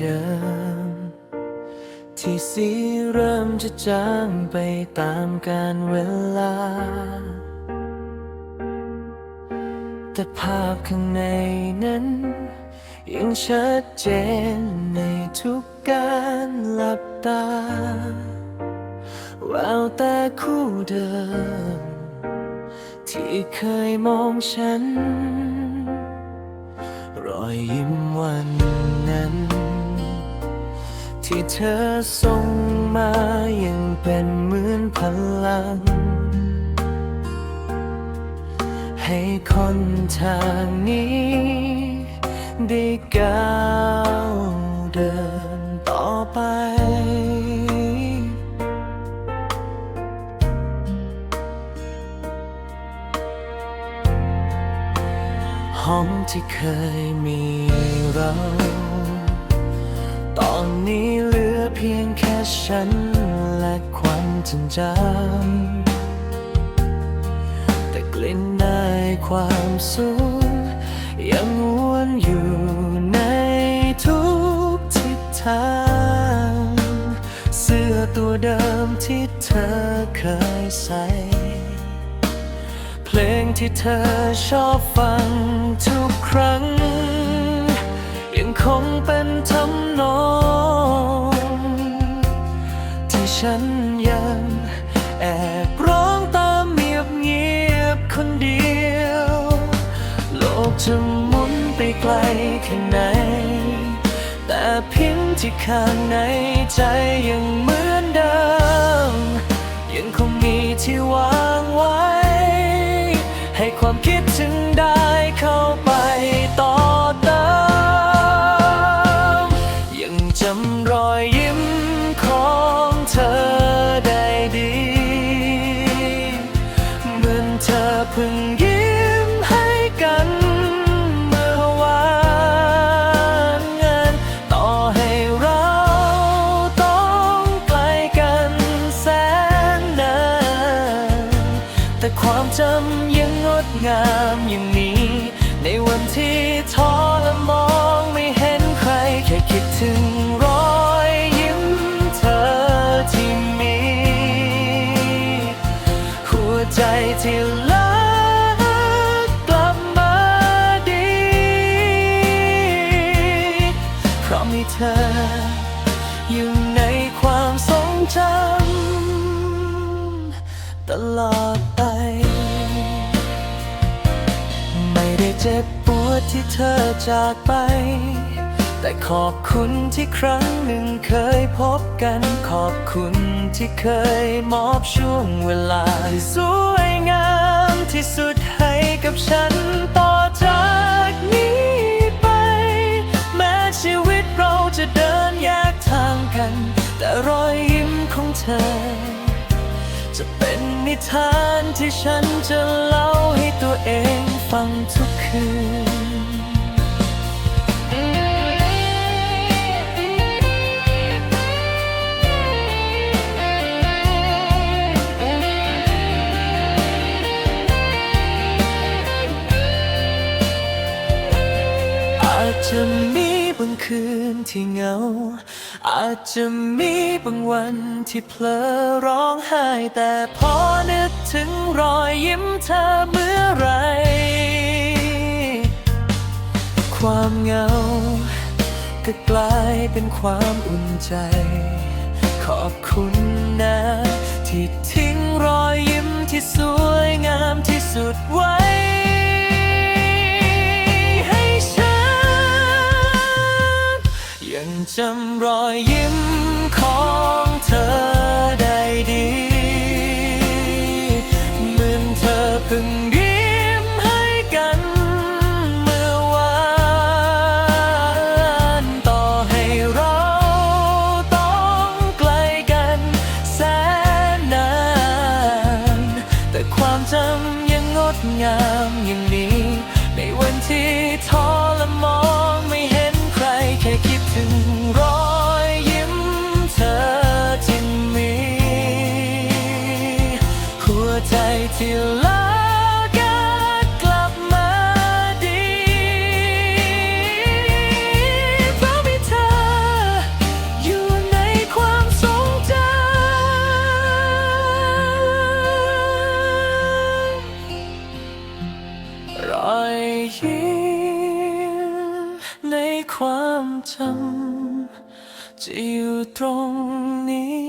เดิม ที่สีเริ่มจะจางไปตามกาลเวลา แต่ภาพข้างในนั้น ยังชัดเจนในทุกการหลับตาแววตาคู่เดิม ที่เคยมองฉัน อยยิ้มวันนั้น ที่เธอส่งมายังเป็นเหมือนพลัง ให้คนทางนี้ได้ก้าว หองที่เคยมีเรา ตอนนี้เหลือเพียงแค่ฉันและความจำจำแต่กลิ่นในความสูงยังวนอยู่ในทุกทิศทาง เสื้อตัวเดิมที่เธอเคยใส่ เพลงที่เธอชอบฟัง คงเป็นทำนองที่ฉันยังแอบร้องตามเงียบเงียบๆคนเดียว โลกจะหมุนไปไกลแค่ไหนแต่เพียงที่ข้างในใจยังมื แต่ความจำยังงดงามอย่างนี้ ในวันที่ท้อและมองไม่เห็นใคร แค่คิดถึงรอยยิ้มเธอที่มี หัวใจที่รักกลับมาดีเพราะมีเธออยู่ในความทรงจำตลอดไป เจ็บปวดที่เธอจากไป แต่ขอบคุณที่ครั้งหนึ่งเคยพบกัน ขอบคุณที่เคยมอบช่วงเวลาที่สวยงามที่สุดให้กับฉันต่อจากนี้ไป แม้ชีวิตเราจะเดินแยกทางกัน แต่รอยยิ้มของเธอ จะเป็นนิทานที่ฉันจะเล่าให้ตัวเองฟังทุกคืนอาจจะมีางคืนที่เหงา อาจจะมีบางวันที่เพลอร้องไห้ แต่พอนึกถึงรอยยิ้มเธอเมื่อไร ความเหงา ก็กลายเป็นความอุ่นใจ ขอบคุณ จำรอยยิ้มของเธอได้ดี เหมือนเธอเพิ่งยิ้มให้กันเมื่อวานต่อให้เราต้องไกลกันแสนนาน แต่ความจำยังงดงาม ที่ลากันกลับมาดี เพราะมีเธออยู่ในความทรงจำรอยยิ้มในความจำจะอยู่ตรงนี้